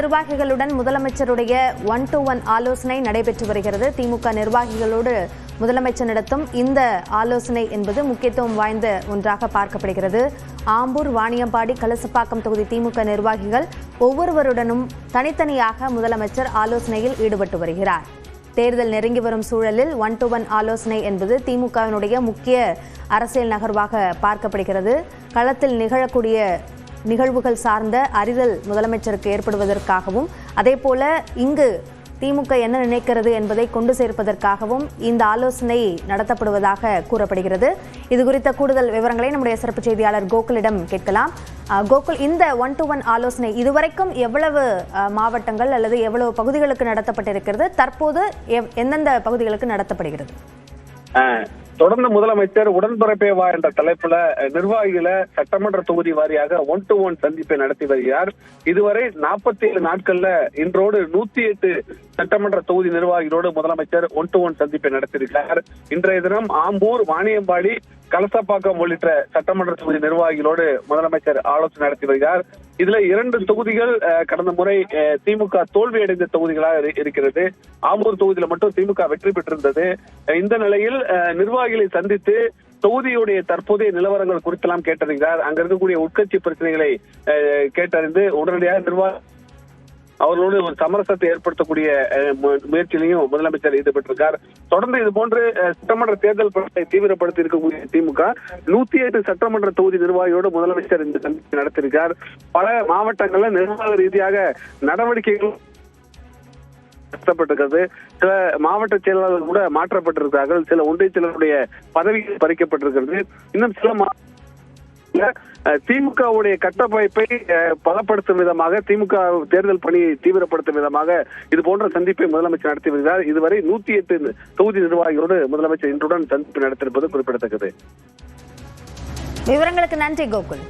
நிர்வாகிகளுடன் முதலமைச்சருடைய one to one ஆலோசனை நடைபெற்று வருகிறது. திமுக நிர்வாகிகளோடு முதலமைச்சர் நடத்தும் இந்த ஆலோசனை என்பது முக்கியத்துவம் வாய்ந்த ஒன்றாக பார்க்கப்படுகிறது. ஆம்பூர் வாணியம்பாடி கலசப்பாக்கம் தொகுதி திமுக நிர்வாகிகள் ஒவ்வொருவருடனும் தனித்தனியாக முதலமைச்சர் ஆலோசனையில் ஈடுபட்டு வருகிறார். தேர்தல் நெருங்கி வரும் சூழலில் ஒன் டு ஒன் ஆலோசனை என்பது திமுகவினுடைய முக்கிய அரசியல் நகர்வாக பார்க்கப்படுகிறது. களத்தில் நிகழக்கூடிய நிகழ்வுகள் சார்ந்த அறிதல் முதலமைச்சருக்கு ஏற்படுவதற்காகவும் அதேபோல இங்கு திமுக என்ன நினைக்கிறது என்பதை கொண்டு சேர்ப்பதற்காகவும் இந்த ஆலோசனை நடத்தப்படுவதாக கூறப்படுகிறது. இது குறித்த கூடுதல் விவரங்களை நம்முடைய சிறப்பு செய்தியாளர் கோகுலிடம் கேட்கலாம். கோகுல் இந்த ஒன் டு ஒன் ஆலோசனை இதுவரைக்கும் எவ்வளவு மாவட்டங்கள் அல்லது எவ்வளவு பகுதிகளுக்கு நடத்தப்பட்டிருக்கிறது? தற்போது எவ்- எந்தெந்த பகுதிகளுக்கு நடத்தப்படுகிறது? தொடர்ந்து முதலமைச்சர் உடன்பிறப்பே வா என்ற தலைப்புல அஹ், நிர்வாகிகளை சட்டமன்ற தொகுதி வாரியாக ஒன் டு ஒன் சந்திப்பை நடத்தி வருகிறார். இதுவரை நாற்பத்தி ஏழு நாட்கள்ல இன்றோடு நூத்தி எட்டு சட்டமன்ற தொகுதி நிர்வாகிகளோடு முதலமைச்சர் ஒன் டு ஒன் சந்திப்பை நடத்தியிருக்கிறார். இன்றைய தினம் ஆம்பூர் வாணியம்பாடி கலசப்பாக்கம் உள்ளிட்ட சட்டமன்ற தொகுதி நிர்வாகிகளோடு முதலமைச்சர் ஆலோசனை நடத்தி வருகிறார். இதுல இரண்டு தொகுதிகள் கடந்த முறை திமுக திமுக தோல்வியடைந்த தொகுதிகளாக இருக்கிறது. ஆம்பூர் தொகுதியில மட்டும் திமுக வெற்றி பெற்றிருந்தது. இந்த நிலையில் நிர்வாகிகளை சந்தித்து தொகுதியுடைய தற்போதைய நிலவரங்கள் குறித்தெல்லாம் கேட்டறிந்தார் அங்க இருக்கக்கூடிய உட்கட்சி பிரச்சனைகளை அஹ், கேட்டறிந்து உடனடியாக நிர்வாக அவர்களோடு ஒரு சமரசத்தை ஏற்படுத்தக்கூடிய முயற்சியிலையும் முதலமைச்சர் ஈடுபட்டிருக்கார். தொடர்ந்து இது போன்று சட்டமன்ற தேர்தல் தீவிரப்படுத்தி இருக்கக்கூடிய திமுக நூத்தி எட்டு சட்டமன்ற தொகுதி நிர்வாகியோடு முதலமைச்சர் இந்த சந்திப்பை நடத்தியிருக்கார். பல மாவட்டங்கள்ல நிர்வாக ரீதியாக நடவடிக்கைகள் நடத்தப்பட்டிருக்கிறது. சில மாவட்ட செயலாளர்கள் கூட மாற்றப்பட்டிருக்கிறார்கள். சில ஒன்றிய செயலருடைய பதவிகள் பறிக்கப்பட்டிருக்கிறது. இன்னும் சில மா- திமுகவுடைய கட்டமைப்பை அஹ், பலப்படுத்தும் விதமாக திமுக தேர்தல் பணியை தீவிரப்படுத்தும் விதமாக இது போன்ற சந்திப்பை முதலமைச்சர் நடத்தி வருகிறார். இதுவரை நூத்தி எட்டு தொகுதி நிர்வாகிகளோடு முதலமைச்சர் இன்றுடன் சந்திப்பு நடத்தியிருப்பது குறிப்பிடத்தக்கது. விவரங்களுக்கு நன்றி கோகுல்.